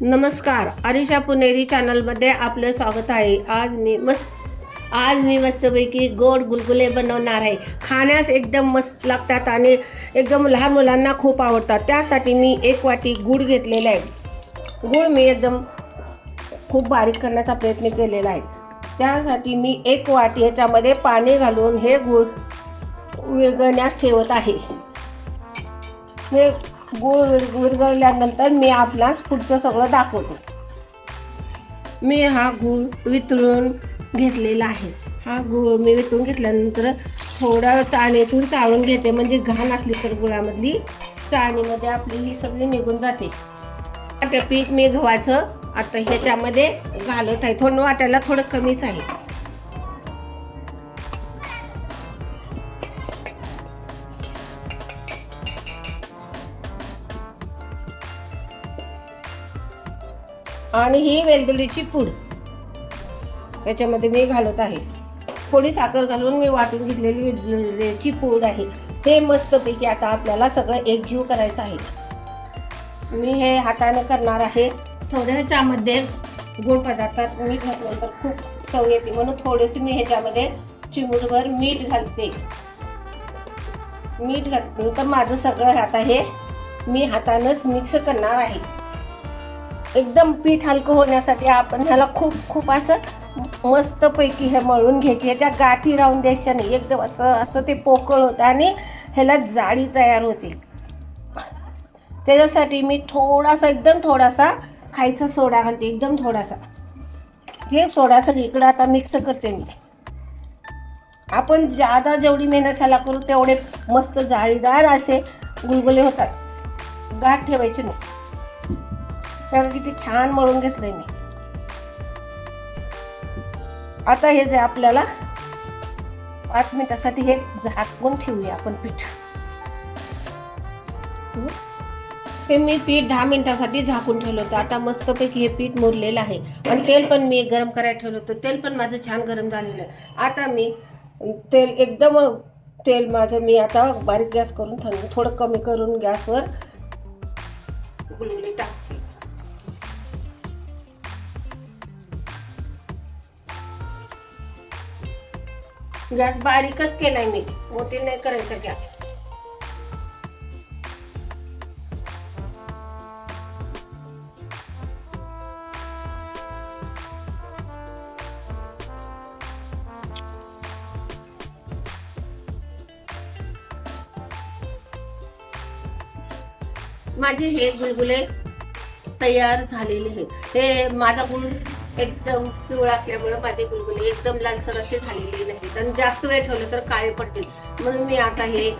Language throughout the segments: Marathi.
नमस्कार अनिशा पुणेरी चॅनलमध्ये आपलं स्वागत आहे. आज मी मस्त आज मी मस्तपैकी गोड गुलगुले बनवणार आहे. खाण्यास एकदम मस्त लागतात आणि एकदम लहान मुलांना खूप आवडतात. त्यासाठी मी एक वाटी गूळ घेतलेला आहे. गूळ मी एकदम खूप बारीक करण्याचा प्रयत्न केलेला आहे. त्यासाठी मी एक वाटी याच्यामध्ये पाणी घालून हे गूळ विरगण्यास ठेवत आहे. हे गूळ विर विरघळल्यानंतर मी आपणास पुढचं सगळं दाखवते. मी हा गूळ वितळून घेतलेला आहे. हा गूळ मी वितळून घेतल्यानंतर थोडा चाळणीतून चाळून घेते. म्हणजे घाण असली तर गुळामधली चाळणीमध्ये आपली ही सगळी निघून जाते. आता पीठ मी गव्हाचं आता ह्याच्यामध्ये घालत आहे. थोडं वाटायला थोडं कमीच आहे. आणि ही वेलदोडीची पूड. याच्यामध्ये मी घालत आहे. थोडी साखर घालून मी वाटून घेतलेली वेलदोडीची पूड आहे. हे मस्तपैकी आता आपल्याला सगळं एकजीव करायचं आहे. मी हे हाताने करणार आहे. थोड्या ह्याच्यामध्ये गोड पदार्थात मीठ घातलं तर खूप चव येते. म्हणून थोडेसे मी ह्याच्यामध्ये चिमूटभर मीठ घालते. मीठ घातलं तर माझं सगळं आता हे मी हातानंच मिक्स करणार आहे. एकदम पीठ हलकं होण्यासाठी आपण ह्याला खूप खूप असं मस्तपैकी हे मळून घ्यायची. ह्याच्या गाठी राहून द्यायच्या नाही. एकदम असं असं ते पोकळ होतं आणि ह्याला जाळी तयार होते. त्याच्यासाठी मी थोडासा एकदम थोडासा खायचा सोडा घालते. एकदम थोडासा. हे सोडा सगळीकडं आता मिक्स करते मी. आपण जादा जेवढी मेहनत ह्याला करू तेवढे मस्त जाळीदार असे गुलगुले होतात. गाठ ठेवायचे नाही. त्याला किती छान मळून घेतलंय मी. आता हे जे आपल्याला पाच मिनिटासाठी हे झाकून ठेवूया आपण पीठ. हे ते मी पीठ दहा मिनिटासाठी झाकून ठेवलं होतं. आता मस्तपैकी हे पीठ मुरलेलं आहे. आणि तेल पण मी गरम करायला ठेवलं होतं. तेल पण माझं छान गरम झालेलं आहे. आता मी तेल एकदम तेल माझं मी आता बारीक गॅस करून थंड थोडं कमी करून गॅसवर गुलगुले टाक गॅस बारीकच केलाय मी. मोठी नाही करायचा गॅस. माझे हे गुलगुले तयार झालेले आहेत. हे माझा गुल एकदम पिवळा असल्यामुळे माझे गुलगुले एकदम लालसर असे झालेले नाहीत. आणि जास्त वेळ ठेवले तर काळे पडतील. म्हणून मी आता हे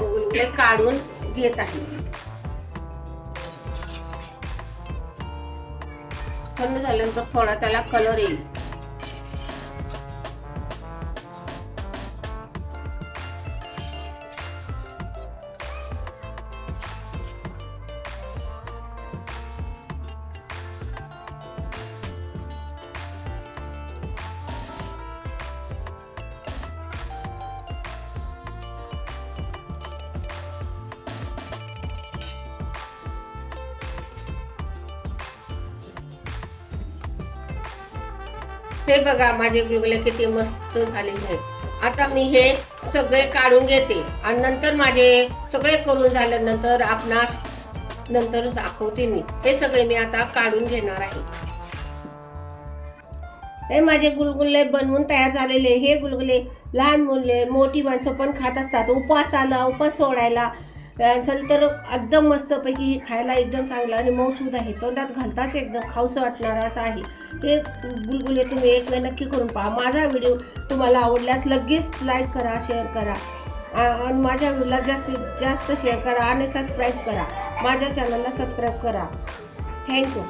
गुलगुले काढून घेत आहे. थंड झाल्यानंतर थोडा त्याला कलर येईल. हे बघा माझे गुलगुले किती मस्त झालेले आहेत. आता मी हे सगळे काढून घेते. आणि नंतर माझे सगळे करून झाल्यानंतर आपणास नंतर दाखवते मी. हे सगळे मी आता काढून घेणार आहे. हे माझे गुलगुले बनवून तयार झालेले. हे गुलगुले लहान मुले मोठी माणसं पण खात असतात. उपास आला उपास सोडायला असेल तर एकदम मस्तपैकी हे खायला एकदम चांगलं आणि मऊसूद आहे. तोंडात घालताच एकदम खाऊसं वाटणारं असं आहे. हे गुलगुले तुम्ही एक वेळ नक्की करून पहा. माझा व्हिडिओ तुम्हाला आवडल्यास लगेच लाईक करा शेअर करा. आणि माझ्या व्हिडिओला जास्तीत जास्त शेअर करा आणि सबस्क्राईब करा. माझ्या चॅनलला सबस्क्राईब करा. थँक्यू